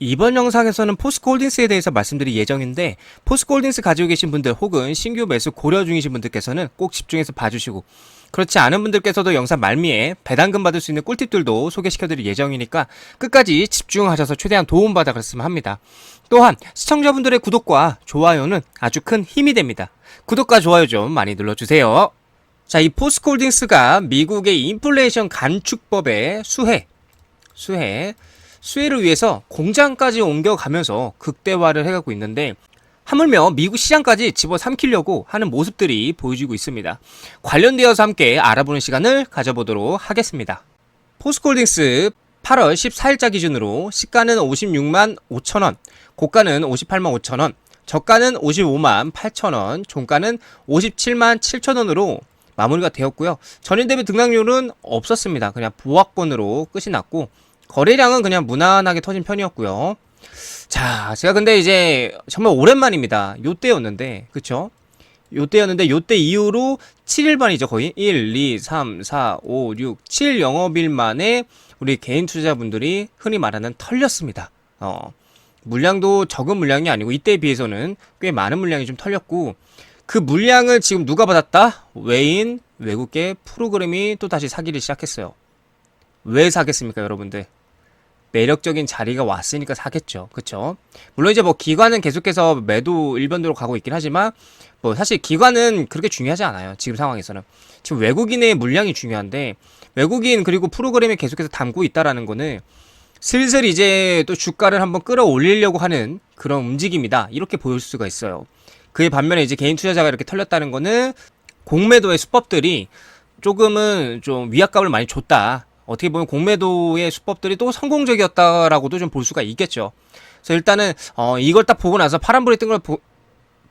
이번 영상에서는 포스코홀딩스에 대해서 말씀드릴 예정인데 포스코홀딩스 가지고 계신 분들 혹은 신규 매수 고려 중이신 분들께서는 꼭 집중해서 봐주시고 그렇지 않은 분들께서도 영상 말미에 배당금 받을 수 있는 꿀팁들도 소개시켜드릴 예정이니까 끝까지 집중하셔서 최대한 도움받아 갔으면 합니다. 또한 시청자분들의 구독과 좋아요는 아주 큰 힘이 됩니다. 구독과 좋아요 좀 많이 눌러주세요. 자, 이 포스코홀딩스가 미국의 인플레이션 간축법의 수혜, 수혜, 수혜를 위해서 공장까지 옮겨가면서 극대화를 해가고 있는데 하물며 미국 시장까지 집어삼키려고 하는 모습들이 보여지고 있습니다. 관련되어서 함께 알아보는 시간을 가져보도록 하겠습니다. 포스코홀딩스 8월 14일자 기준으로 시가는 56만 5천원, 고가는 58만 5천원, 저가는 55만 8천원, 종가는 57만 7천원으로 마무리가 되었고요. 전일 대비 등락률은 없었습니다. 그냥 보합권으로 끝이 났고 거래량은 그냥 무난하게 터진 편이었고요. 자, 제가 근데 이제 정말 오랜만입니다. 요 때였는데, 그쵸? 요 때였는데, 요 때 이후로 7일 만이죠, 거의. 1, 2, 3, 4, 5, 6, 7 영업일 만에 우리 개인 투자자분들이 흔히 말하는 털렸습니다. 어, 물량도 적은 물량이 아니고, 이때에 비해서는 꽤 많은 물량이 좀 털렸고, 그 물량을 지금 누가 받았다? 외인, 외국계 프로그램이 또 다시 사기를 시작했어요. 왜 사겠습니까, 여러분들? 매력적인 자리가 왔으니까 사겠죠. 그쵸? 물론 이제 뭐 기관은 계속해서 매도 일변도로 가고 있긴 하지만 뭐 사실 기관은 그렇게 중요하지 않아요. 지금 상황에서는. 지금 외국인의 물량이 중요한데 외국인 그리고 프로그램이 계속해서 담고 있다라는 거는 슬슬 이제 또 주가를 한번 끌어올리려고 하는 그런 움직임이다. 이렇게 보일 수가 있어요. 그에 반면에 이제 개인 투자자가 이렇게 털렸다는 거는 공매도의 수법들이 조금은 좀 위압감을 많이 줬다. 어떻게 보면 공매도의 수법들이 또 성공적이었다라고도 좀 볼 수가 있겠죠. 그래서 일단은 어 이걸 딱 보고 나서 파란불이 뜬 걸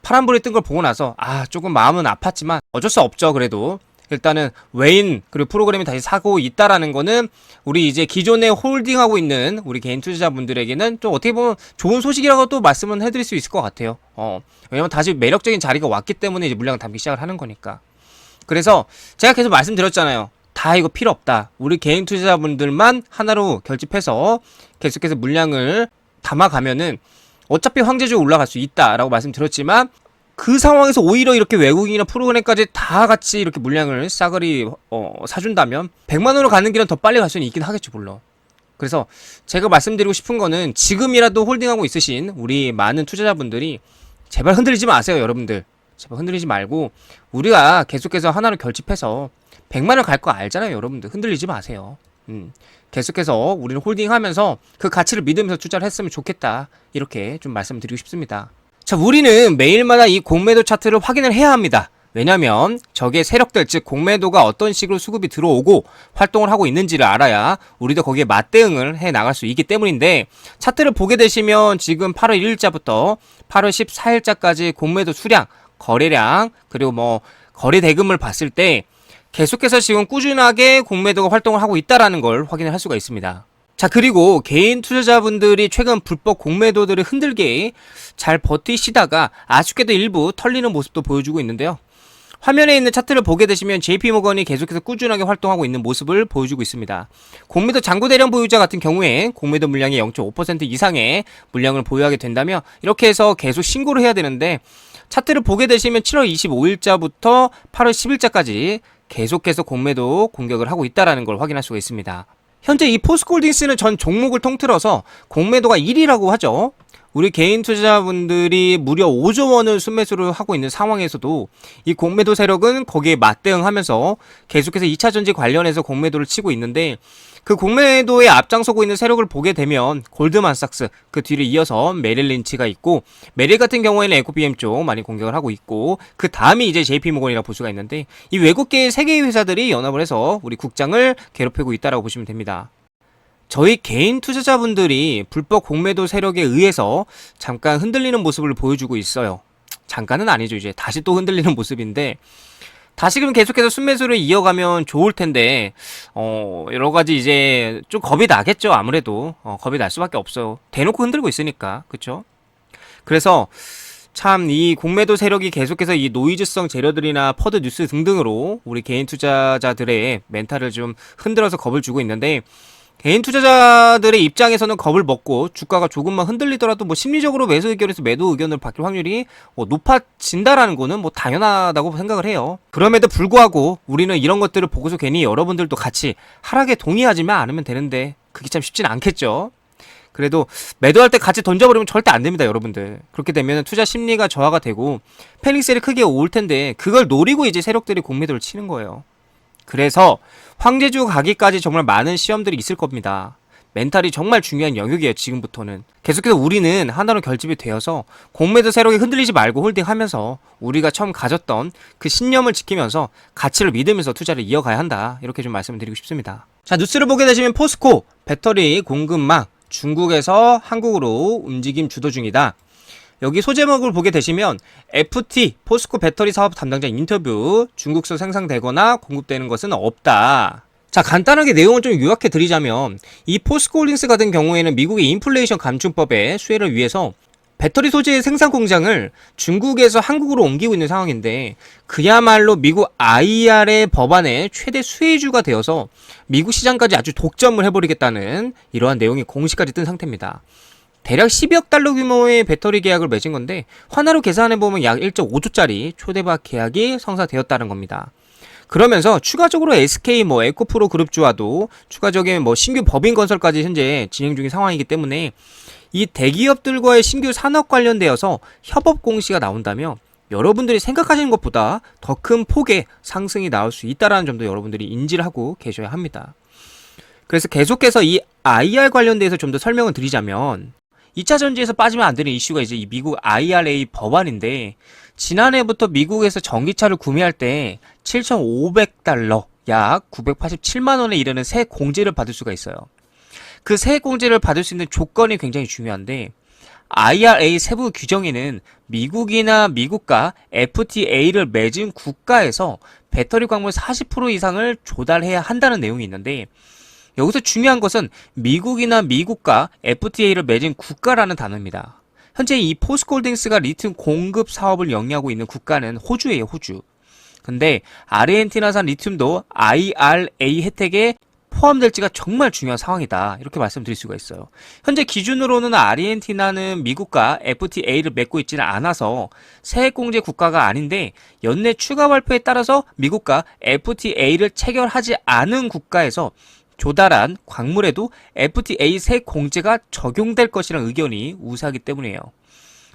파란불이 뜬 걸 보고 나서 아 조금 마음은 아팠지만 어쩔 수 없죠. 그래도 일단은 외인 그리고 프로그램이 다시 사고 있다라는 거는 우리 이제 기존에 홀딩하고 있는 우리 개인 투자자분들에게는 좀 어떻게 보면 좋은 소식이라고 또 말씀은 해드릴 수 있을 것 같아요. 어 왜냐면 다시 매력적인 자리가 왔기 때문에 이제 물량을 담기 시작을 하는 거니까. 그래서 제가 계속 말씀드렸잖아요. 다 이거 필요 없다. 우리 개인 투자자분들만 하나로 결집해서 계속해서 물량을 담아가면은 어차피 황제적으로 올라갈 수 있다라고 말씀드렸지만 그 상황에서 오히려 이렇게 외국인이나 프로그램까지 다 같이 이렇게 물량을 싸그리 어, 사준다면 100만 원으로 가는 길은 더 빨리 갈 수는 있긴 하겠죠 물론 그래서 제가 말씀드리고 싶은 거는 지금이라도 홀딩하고 있으신 우리 많은 투자자분들이 제발 흔들리지 마세요 여러분들 제발 흔들리지 말고 우리가 계속해서 하나로 결집해서 100만 원 갈 거 알잖아요 여러분들. 흔들리지 마세요. 음, 계속해서 우리는 홀딩하면서 그 가치를 믿으면서 투자를 했으면 좋겠다. 이렇게 좀 말씀드리고 싶습니다. 자, 우리는 매일마다 이 공매도 차트를 확인을 해야 합니다. 왜냐면 저게 세력들 즉 공매도가 어떤 식으로 수급이 들어오고 활동을 하고 있는지를 알아야 우리도 거기에 맞대응을 해 나갈 수 있기 때문인데 차트를 보게 되시면 지금 8월 1일자부터 8월 14일자까지 공매도 수량, 거래량 그리고 뭐 거래 대금을 봤을 때 계속해서 지금 꾸준하게 공매도가 활동을 하고 있다라는 걸 확인을 할 수가 있습니다. 자, 그리고 개인 투자자분들이 최근 불법 공매도들을 흔들게 잘 버티시다가 아쉽게도 일부 털리는 모습도 보여주고 있는데요. 화면에 있는 차트를 보게 되시면 JP모건이 계속해서 꾸준하게 활동하고 있는 모습을 보여주고 있습니다. 공매도 장고 대량 보유자 같은 경우에 공매도 물량의 0.5% 이상의 물량을 보유하게 된다면 이렇게 해서 계속 신고를 해야 되는데 차트를 보게 되시면 7월 25일자부터 8월 10일자까지 계속해서 공매도 공격을 하고 있다라는 걸 확인할 수가 있습니다. 현재 이 포스코홀딩스는 전 종목을 통틀어서 공매도가 1위라고 하죠. 우리 개인 투자자분들이 무려 5조 원을 순매수를 하고 있는 상황에서도 이 공매도 세력은 거기에 맞대응하면서 계속해서 2차 전지 관련해서 공매도를 치고 있는데 그 공매도에 앞장서고 있는 세력을 보게 되면 골드만삭스 그 뒤를 이어서 메릴 린치가 있고 메릴 같은 경우에는 에코비엠 쪽 많이 공격을 하고 있고 그 다음이 이제 JP모건이라 볼 수가 있는데 이 외국계 세 개의 회사들이 연합을 해서 우리 국장을 괴롭히고 있다라고 보시면 됩니다. 저희 개인 투자자분들이 불법 공매도 세력에 의해서 잠깐 흔들리는 모습을 보여주고 있어요. 잠깐은 아니죠. 이제 다시 또 흔들리는 모습인데 다시금 계속해서 순매수를 이어가면 좋을 텐데 어 여러 가지 이제 좀 겁이 나겠죠. 아무래도 어, 겁이 날 수밖에 없어요. 대놓고 흔들고 있으니까 그렇죠. 그래서 참 이 공매도 세력이 계속해서 이 노이즈성 재료들이나 퍼드 뉴스 등등으로 우리 개인 투자자들의 멘탈을 좀 흔들어서 겁을 주고 있는데 개인 투자자들의 입장에서는 겁을 먹고 주가가 조금만 흔들리더라도 뭐 심리적으로 매수 의견에서 매도 의견을 바뀔 확률이 뭐 높아진다라는 거는 뭐 당연하다고 생각을 해요. 그럼에도 불구하고 우리는 이런 것들을 보고서 괜히 여러분들도 같이 하락에 동의하지만 않으면 되는데 그게 참 쉽진 않겠죠. 그래도 매도할 때 같이 던져버리면 절대 안 됩니다, 여러분들. 그렇게 되면 투자 심리가 저하가 되고 패닉셀이 크게 올 텐데 그걸 노리고 이제 세력들이 공매도를 치는 거예요. 그래서 황제주 가기까지 정말 많은 시험들이 있을 겁니다. 멘탈이 정말 중요한 영역이에요, 지금부터는. 계속해서 우리는 하나로 결집이 되어서 공매도 세력이 흔들리지 말고 홀딩하면서 우리가 처음 가졌던 그 신념을 지키면서 가치를 믿으면서 투자를 이어가야 한다. 이렇게 좀 말씀을 드리고 싶습니다. 자, 뉴스를 보게 되시면 포스코 배터리 공급망 중국에서 한국으로 움직임 주도 중이다. 여기 소제목을 보게 되시면 FT 포스코 배터리 사업 담당자 인터뷰 중국서 생산되거나 공급되는 것은 없다. 자 간단하게 내용을 좀 요약해 드리자면 이 포스코홀딩스 같은 경우에는 미국의 인플레이션 감축법의 수혜를 위해서 배터리 소재 생산 공장을 중국에서 한국으로 옮기고 있는 상황인데 그야말로 미국 IR의 법안의 최대 수혜주가 되어서 미국 시장까지 아주 독점을 해버리겠다는 이러한 내용이 공시까지 뜬 상태입니다. 대략 12억 달러 규모의 배터리 계약을 맺은 건데 환화로 계산해 보면 약 1.5조짜리 초대박 계약이 성사되었다는 겁니다. 그러면서 추가적으로 SK 뭐 에코프로 그룹주와도 추가적인 뭐 신규 법인 건설까지 현재 진행 중인 상황이기 때문에 이 대기업들과의 신규 산업 관련되어서 협업 공시가 나온다면 여러분들이 생각하시는 것보다 더 큰 폭의 상승이 나올 수 있다라는 점도 여러분들이 인지를 하고 계셔야 합니다. 그래서 계속해서 이 IR 관련돼서 좀 더 설명을 드리자면 2차 전지에서 빠지면 안 되는 이슈가 이제 이 미국 IRA 법안인데 지난해부터 미국에서 전기차를 구매할 때 7,500달러 약 987만 원에 이르는 세 공제를 받을 수가 있어요. 그 세 공제를 받을 수 있는 조건이 굉장히 중요한데 IRA 세부 규정에는 미국이나 미국과 FTA를 맺은 국가에서 배터리 광물 40% 이상을 조달해야 한다는 내용이 있는데 여기서 중요한 것은 미국이나 미국과 FTA를 맺은 국가라는 단어입니다. 현재 이 포스콜딩스가 리튬 공급 사업을 영위하고 있는 국가는 호주예요, 호주. 근데 아르헨티나산 리튬도 IRA 혜택에 포함될지가 정말 중요한 상황이다. 이렇게 말씀드릴 수가 있어요. 현재 기준으로는 아르헨티나는 미국과 FTA를 맺고 있지는 않아서 세액공제 국가가 아닌데 연내 추가 발표에 따라서 미국과 FTA를 체결하지 않은 국가에서 조달한 광물에도 FTA 세액 공제가 적용될 것이라는 의견이 우세하기 때문이에요.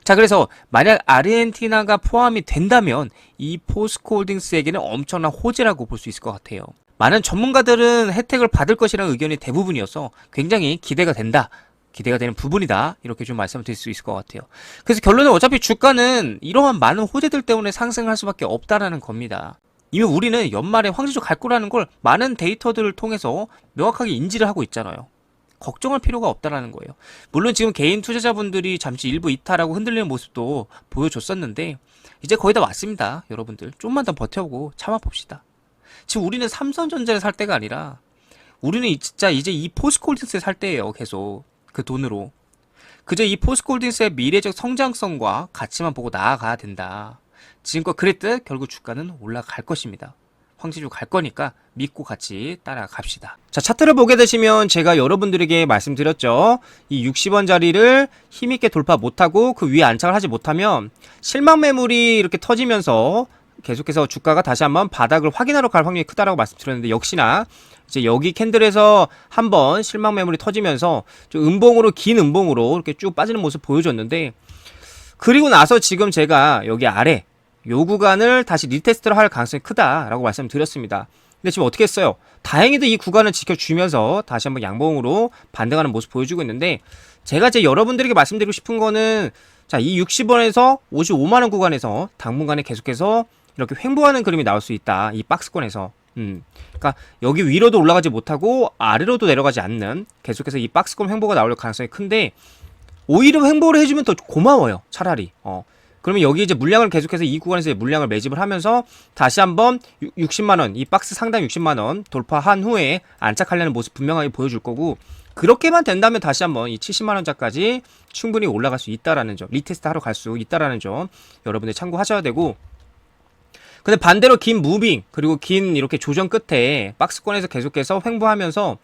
자, 그래서 만약 아르헨티나가 포함이 된다면 이 포스코홀딩스에게는 엄청난 호재라고 볼 수 있을 것 같아요. 많은 전문가들은 혜택을 받을 것이라는 의견이 대부분이어서 굉장히 기대가 된다. 기대가 되는 부분이다. 이렇게 좀 말씀을 드릴 수 있을 것 같아요. 그래서 결론은 어차피 주가는 이러한 많은 호재들 때문에 상승할 수밖에 없다라는 겁니다. 이미 우리는 연말에 황제주 갈 거라는 걸 많은 데이터들을 통해서 명확하게 인지를 하고 있잖아요. 걱정할 필요가 없다라는 거예요. 물론 지금 개인 투자자분들이 잠시 일부 이탈하고 흔들리는 모습도 보여줬었는데 이제 거의 다 왔습니다. 여러분들 좀만 더 버텨보고 참아봅시다. 지금 우리는 삼성전자를 살 때가 아니라 우리는 진짜 이제 이 포스콜딩스에 살 때예요. 계속 그 돈으로. 그저 이 포스콜딩스의 미래적 성장성과 가치만 보고 나아가야 된다. 지금껏 그랬듯 결국 주가는 올라갈 것입니다. 황제주 갈 거니까 믿고 같이 따라갑시다. 자, 차트를 보게 되시면 제가 여러분들에게 말씀드렸죠. 이 60원 자리를 힘있게 돌파 못하고 그 위에 안착을 하지 못하면 실망 매물이 이렇게 터지면서 계속해서 주가가 다시 한번 바닥을 확인하러 갈 확률이 크다라고 말씀드렸는데 역시나 이제 여기 캔들에서 한번 실망 매물이 터지면서 좀 음봉으로 긴 음봉으로 이렇게 쭉 빠지는 모습 보여줬는데 그리고 나서 지금 제가 여기 아래 요 구간을 다시 리테스트를 할 가능성이 크다라고 말씀드렸습니다. 근데 지금 어떻게 했어요? 다행히도 이 구간을 지켜주면서 다시 한번 양봉으로 반등하는 모습 보여주고 있는데 제가 제 여러분들에게 말씀드리고 싶은 거는 자, 이 60원에서 55만원 구간에서 당분간에 계속해서 이렇게 횡보하는 그림이 나올 수 있다. 이 박스권에서. 음. 그러니까 여기 위로도 올라가지 못하고 아래로도 내려가지 않는 계속해서 이 박스권 횡보가 나올 가능성이 큰데 오히려 횡보를 해주면 더 고마워요. 차라리. 어. 그러면 여기 이제 물량을 계속해서 이 구간에서 물량을 매집을 하면서 다시 한번 60만 원, 이 박스 상당 60만 원 돌파한 후에 안착하려는 모습 분명하게 보여줄 거고 그렇게만 된다면 다시 한번 이 70만 원짜까지 충분히 올라갈 수 있다라는 점, 리테스트 하러 갈 수 있다라는 점 여러분들 참고하셔야 되고 근데 반대로 긴 무빙 그리고 긴 이렇게 조정 끝에 박스권에서 계속해서 횡보하면서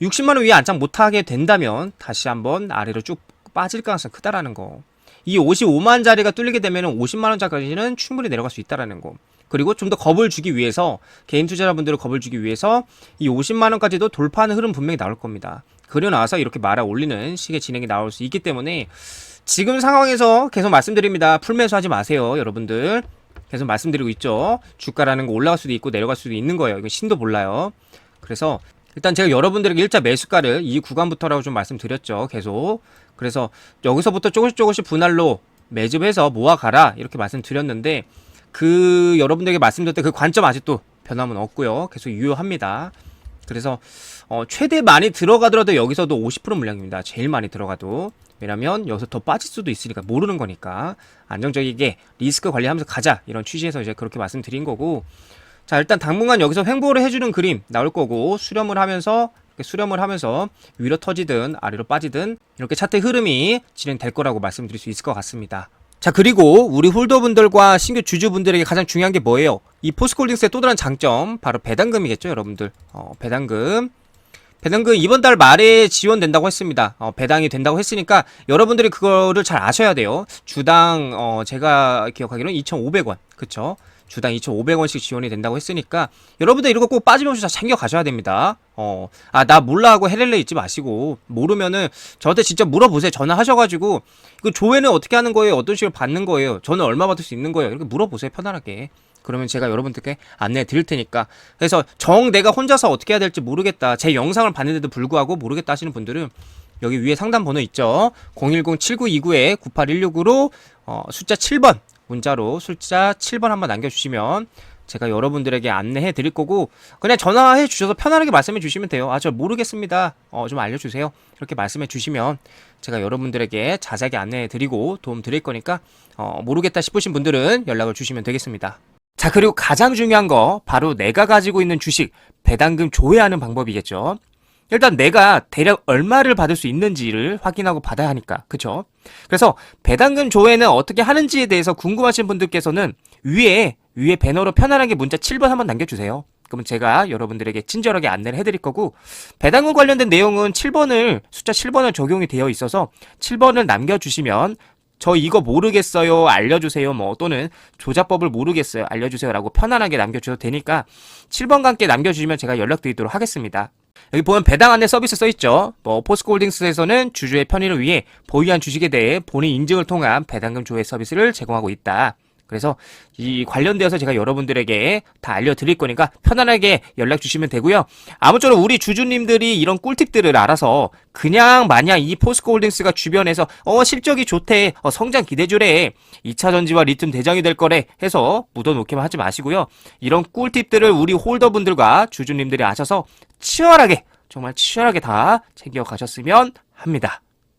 60만 원 위에 안착 못하게 된다면 다시 한번 아래로 쭉 빠질 가능성이 크다라는 거. 이 55만 자리가 뚫리게 되면 50만 원짜리는 충분히 내려갈 수 있다라는 거. 그리고 좀 더 겁을 주기 위해서 개인 투자자분들을 겁을 주기 위해서 이 50만 원까지도 돌파하는 흐름 분명히 나올 겁니다. 그려 나와서 이렇게 말아 올리는 식의 진행이 나올 수 있기 때문에 지금 상황에서 계속 말씀드립니다. 풀매수 하지 마세요, 여러분들. 계속 말씀드리고 있죠. 주가라는 거 올라갈 수도 있고 내려갈 수도 있는 거예요. 이거 신도 몰라요. 그래서 일단 제가 여러분들에게 일자 매수가를 이 구간부터라고 좀 말씀드렸죠. 계속. 그래서 여기서부터 조금씩 조금씩 분할로 매집해서 모아가라 이렇게 말씀드렸는데 그 여러분들에게 말씀드렸던 그 관점 아직도 변함은 없고요. 계속 유효합니다. 그래서 어, 최대 많이 들어가더라도 여기서도 50% 물량입니다. 제일 많이 들어가도 왜냐면 여기서 더 빠질 수도 있으니까 모르는 거니까 안정적이게 리스크 관리하면서 가자 이런 취지에서 이제 그렇게 말씀드린 거고 자 일단 당분간 여기서 횡보를 해주는 그림 나올 거고 수렴을 하면서 수렴을 하면서 위로 터지든 아래로 빠지든 이렇게 차트 흐름이 진행될 거라고 말씀드릴 수 있을 것 같습니다. 자 그리고 우리 홀더분들과 신규 주주분들에게 가장 중요한 게 뭐예요? 이 포스콜딩스의 또 다른 장점 바로 배당금이겠죠 여러분들 어, 배당금 배당금 이번 달 말에 지원된다고 했습니다. 어, 배당이 된다고 했으니까 여러분들이 그거를 잘 아셔야 돼요. 주당 어, 제가 기억하기로는 2,500원 그쵸? 주당 2,500원씩 지원이 된다고 했으니까 여러분들 이런 거 꼭 빠짐없이 다 챙겨 가셔야 됩니다. 어, 아, 나 몰라 하고 헤렐레 있지 마시고 모르면은 저한테 진짜 물어보세요. 전화하셔가지고 그 조회는 어떻게 하는 거예요? 어떤 식으로 받는 거예요? 저는 얼마 받을 수 있는 거예요? 이렇게 물어보세요. 편안하게. 그러면 제가 여러분들께 안내해 드릴 테니까. 그래서 정 내가 혼자서 어떻게 해야 될지 모르겠다. 제 영상을 봤는데도 불구하고 모르겠다 하시는 분들은 여기 위에 상담 번호 있죠. 010-7929-9816으로 어, 숫자 7번 문자로 숫자 7번 한번 남겨주시면 제가 여러분들에게 안내해 드릴 거고 그냥 전화해 주셔서 편안하게 말씀해 주시면 돼요. 아 저 모르겠습니다. 어 좀 알려주세요. 이렇게 말씀해 주시면 제가 여러분들에게 자세하게 안내해 드리고 도움 드릴 거니까 어 모르겠다 싶으신 분들은 연락을 주시면 되겠습니다. 자 그리고 가장 중요한 거 바로 내가 가지고 있는 주식 배당금 조회하는 방법이겠죠. 일단 내가 대략 얼마를 받을 수 있는지를 확인하고 받아야 하니까 그쵸? 그래서 배당금 조회는 어떻게 하는지에 대해서 궁금하신 분들께서는 위에 위에 배너로 편안하게 문자 7번 한번 남겨주세요. 그러면 제가 여러분들에게 친절하게 안내를 해드릴 거고 배당금 관련된 내용은 7번을 숫자 7번을 적용이 되어 있어서 7번을 남겨주시면 저 이거 모르겠어요 알려주세요 뭐 또는 조작법을 모르겠어요 알려주세요 라고 편안하게 남겨주셔도 되니까 7번과 함께 남겨주시면 제가 연락드리도록 하겠습니다. 여기 보면 배당 안내 서비스 써있죠. 뭐 포스코홀딩스에서는 주주의 편의를 위해 보유한 주식에 대해 본인 인증을 통한 배당금 조회 서비스를 제공하고 있다. 그래서 이 관련되어서 제가 여러분들에게 다 알려드릴 거니까 편안하게 연락 주시면 되고요. 아무쪼록 우리 주주님들이 이런 꿀팁들을 알아서 그냥 마냥 이 포스코홀딩스가 주변에서 어 실적이 좋대, 어, 성장 기대주래, 2차 전지와 리튬 대장이 될 거래 해서 묻어놓기만 하지 마시고요. 이런 꿀팁들을 우리 홀더분들과 주주님들이 아셔서 치열하게 정말 치열하게 다 챙겨 가셨으면 합니다.